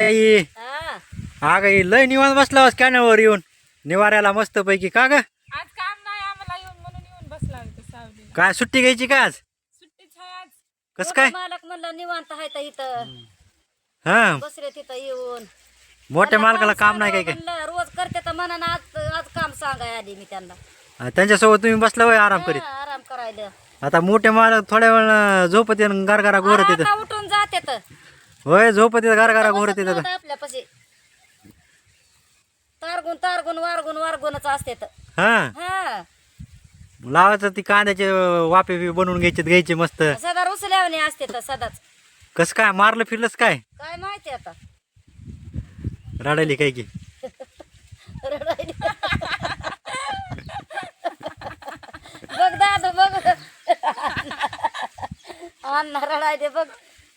आई. हा. हा ग लय निवांत बसला कॅनलवर येऊन. निवाऱ्याला मस्त पैकी का ग? आज काम नाही आम्हाला येऊन म्हणून येऊन बसला इथं सावलीला. काय सुट्टी घ्यायची का आज? सुट्टीच आहे आज. कस काय? मालक म्हणलं निवांत आहे तर इथं. हा. तिथं येऊन. मोठ्या मालकाला काम नाही काय काय? म्हणलं, रोज करते तर म्हणा आज आज काम सांगाय आली मी त्यांना. हा, त्यांच्यासोबत तुम्ही बसला होय आराम करीत? हा, आराम करायला. आता मोठे मालक थोड्या वेळ झोपत गारगारा घोरत येत आता उठून जाते तर. होय झोपत येत गारगारा घोरत येत आपल्यापाशी तारगुण तारगुण वारगुण वारगुणच असते तर. हा? हा. लावायचं ती कांद्याचे वापे बी बनवून घ्यायचे घ्यायचे मस्त. सदा रुसल्यावणी असते तर सदाच. कस काय मारलं फिरलंच काय? काय माहिती आता. रडायली काय की? रडायली. बघ दादा बघ. अण्णा रडायले बघ.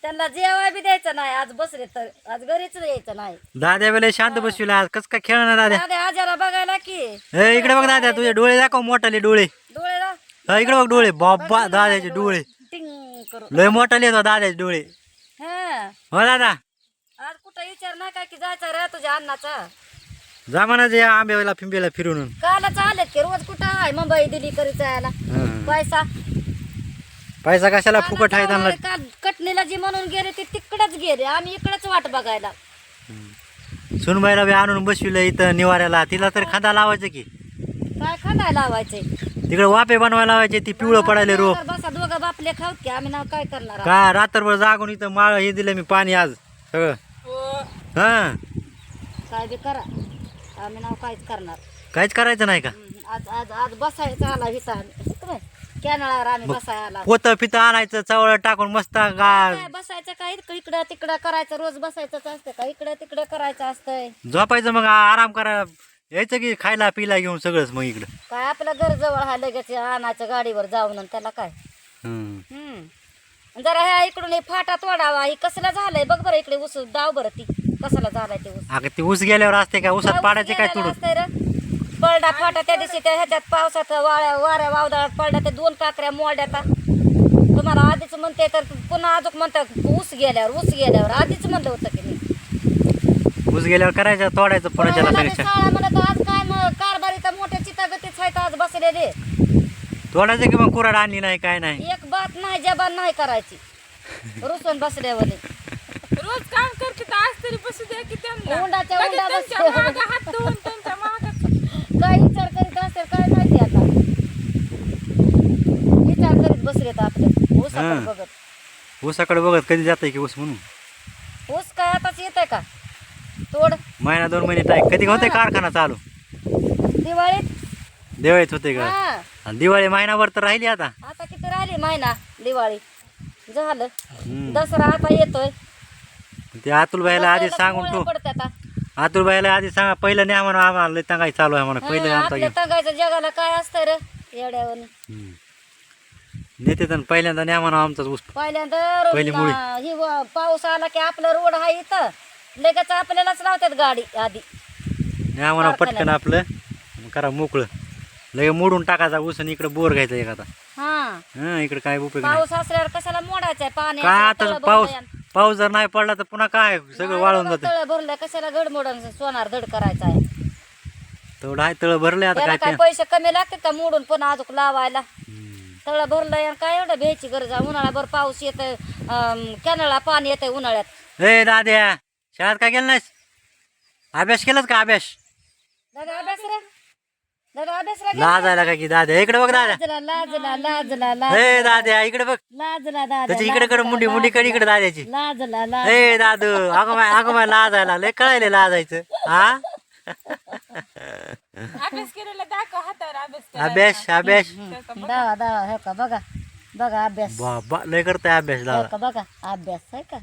त्यांना जेवाय बी द्यायचं नाही. आज बसले तर आज घरीच यायचं नाही. दाद्या वेळेला शांत बसविला आज कस काय खेळणार दाद्या? दादा आजाला बघायला की. ए इकडे बघ दाद्या तुझे डोळे दाखव मोठाले डोळे. डोळे हा, इकडे बघ डोळे. बाबा दाद्याचे डोळे. टिंग करू लय मोठाले येतो दाद्याचे डोळे. हा. हो दादा. आज कुठं विचार नाही काय की जायचा रे तुझ्या अण्णाचा? जा म्हणा जे आंब्याला फिंब्याला फिरून कालच आलेत की रोज कुठं आहे? मुंबई दिल्ली करीत जायला. पैसा. पैसा कशाला फुकट आहे त्यांना? काल कटणीला जी म्हणून गेले ते तिकडच गेले. आम्ही इकडच वाट बघायला. सुनबाईला बी आणून बसविलं इथं निवाऱ्याला. तिला तरी खांदा लावायचं की? काय खाणार लावायचे? तिकडे वापे बनवायला लावायचे ती पिवळं पडायले रोप. बसा दोघं बापले खाऊत की आम्ही नाव काय करणार? का रात्रभर जागून इथं माळ हे दिलं मी पाणी आज सगळं. हो. हा. काय बी करा. आम्ही नाव काहीच करणार. काहीच करायचं नाही का? आज आज आज बसायचं आला हिसा कॅनळावर आम्ही बसायला. पोतं पितं आणायचं चवळ टाकून मस्त गा काय बसायचं काय? इकडं तिकडं करायचं रोज बसायचंच असतं का? इकडं तिकडं करायचं असतंय. झोपायचं मग आराम करा. यायचं की खायला पिला घेऊन सगळंच मग इकडं. काय आपलं घर जवळ हा लगेच आणायचं गाडीवर जाऊन आणि त्याला काय? हम्म. हम्म. जरा ह्या इकडून हे फाटा तोडावा. ही कसला झालंय? बघ बरं इकडे ऊस डाव बरं ती. कसला झालाय ते ऊस? अगं ते ऊस गेल्यावर असते का? ऊसात पाडायचे काय तुडून? पडला फाटा त्या दिवशी त्या ह्याच्यात पावसात वाळ्या वाऱ्या वावदाळात पडला त्या दोन काकऱ्या मोड्याता तुम्हाला आधीच म्हणते तर पुन्हा अजून म्हणतात ऊस गेल्यावर ऊस गेल्यावर आधीच म्हणलं होतं की मी ऊस गेल्यावर करायचं तोडायचं साळा म्हणत आज काय मग कारभारीचा मोठ्या चितागतीच आहेत आज बसलेले. तोडायचं की मग कुराड आणली नाही काय नाही. एक बात नाही जबान नाही करायची. रुसून बसल्यावर रोज काम करते आज तरी बसू द्या की त्यांना उंडाच्या लगेच उंडा त्यांच्या बस मागं हात धुवून त्यांच्या मागं काय विचार करीत असेल काय माहिती आता विचार करीत बसलेत आपले ऊसाकडे हं. बघत. ऊसाकडे बघत कधी जातंय की ऊस म्हणून? ऊस काय आताच येत आहे का? तोड. महिना दोन महिने टाक कधी होते कारखाना चालू? दिवाळीत. दिवाळीत होते का? हा. आणि दिवाळी महिनाभर तर राहिली आता. आता किती राहिली महिना? दिवाळी. झालं. हम्म. दसरा आता येतोय. ते अतुल भाईला आधी दसऱ्याला सांगून पोळ्या ठेव. पडतात आता. अतुल भाईला आधी सांगा पहिलं नाही म्हणून आम्हाला लय सांगायचं चालू आहे म्हणून पहिलं हं, आमचा आपल्या घेऊन. तगायचं जगाला काय असतं रे? येड्यावर हम्म. नेते तर पहिल्यांदा न्या म्हणून आमचाच ऊस. पहिल्यांदा पहिली मुळी. अं, ही व- पाऊस आला की आपलं रोड आहे इथं. लगेच आपल्यालाच लावतात गाडी आधी. न्या म्हणा पटकन आपलं. मग करा मोकळं. लगे मोडून टाकायचा ऊस आणि इकडे बोर घ्यायचा एखादा हा. हं इकडे काय उपयोग नाही. पाऊस असल्यावर कशाला मोडायचंय पाणी काय असं आता तळं पाऊस भरलंय. पाऊस जर नाही पडला तर पुन्हा काय? सगळं नाही वाळून जातं. तळं भरलंय कशाला घड मोडून सोनार धड करायचा आहे? तेवढं आहे तळ भरले आता त्याला काय काय ते. पैसे कमी लागतात का मोडून पुन्हा अजून लावायला? तळं भरलंय आणि काय एवढं भ्यायची गरज? आहे उन्हाळ्याभर पाऊस येत कॅनलला पाणी येतंय उन्हाळ्यात. ए दाद्या शाळेत काय केलं नाहीस अभ्यास केलास का अभ्यास? दादा अभ्यास रे. दादा अभ्यास रे. लाजायला का की दाद्या इकडे बघ दाद्या लाजला लाजला दाद्या इकडे बघ. लाजला दादा त्याची इकडे कडे मुंडी मुंडी कडे इकडे दाद्याची लाजला ए दादू अगं माय अगं माय लाजायला लय कळायले लाजायचं. हा? अभ्यास केलेला दाखव हातावर अभ्यास. अभ्यास अभ्यास दावा दावा हे का बघा बघा अभ्यास बाबा लय करताय अभ्यास हे दादा का बघा अभ्यास आहे का.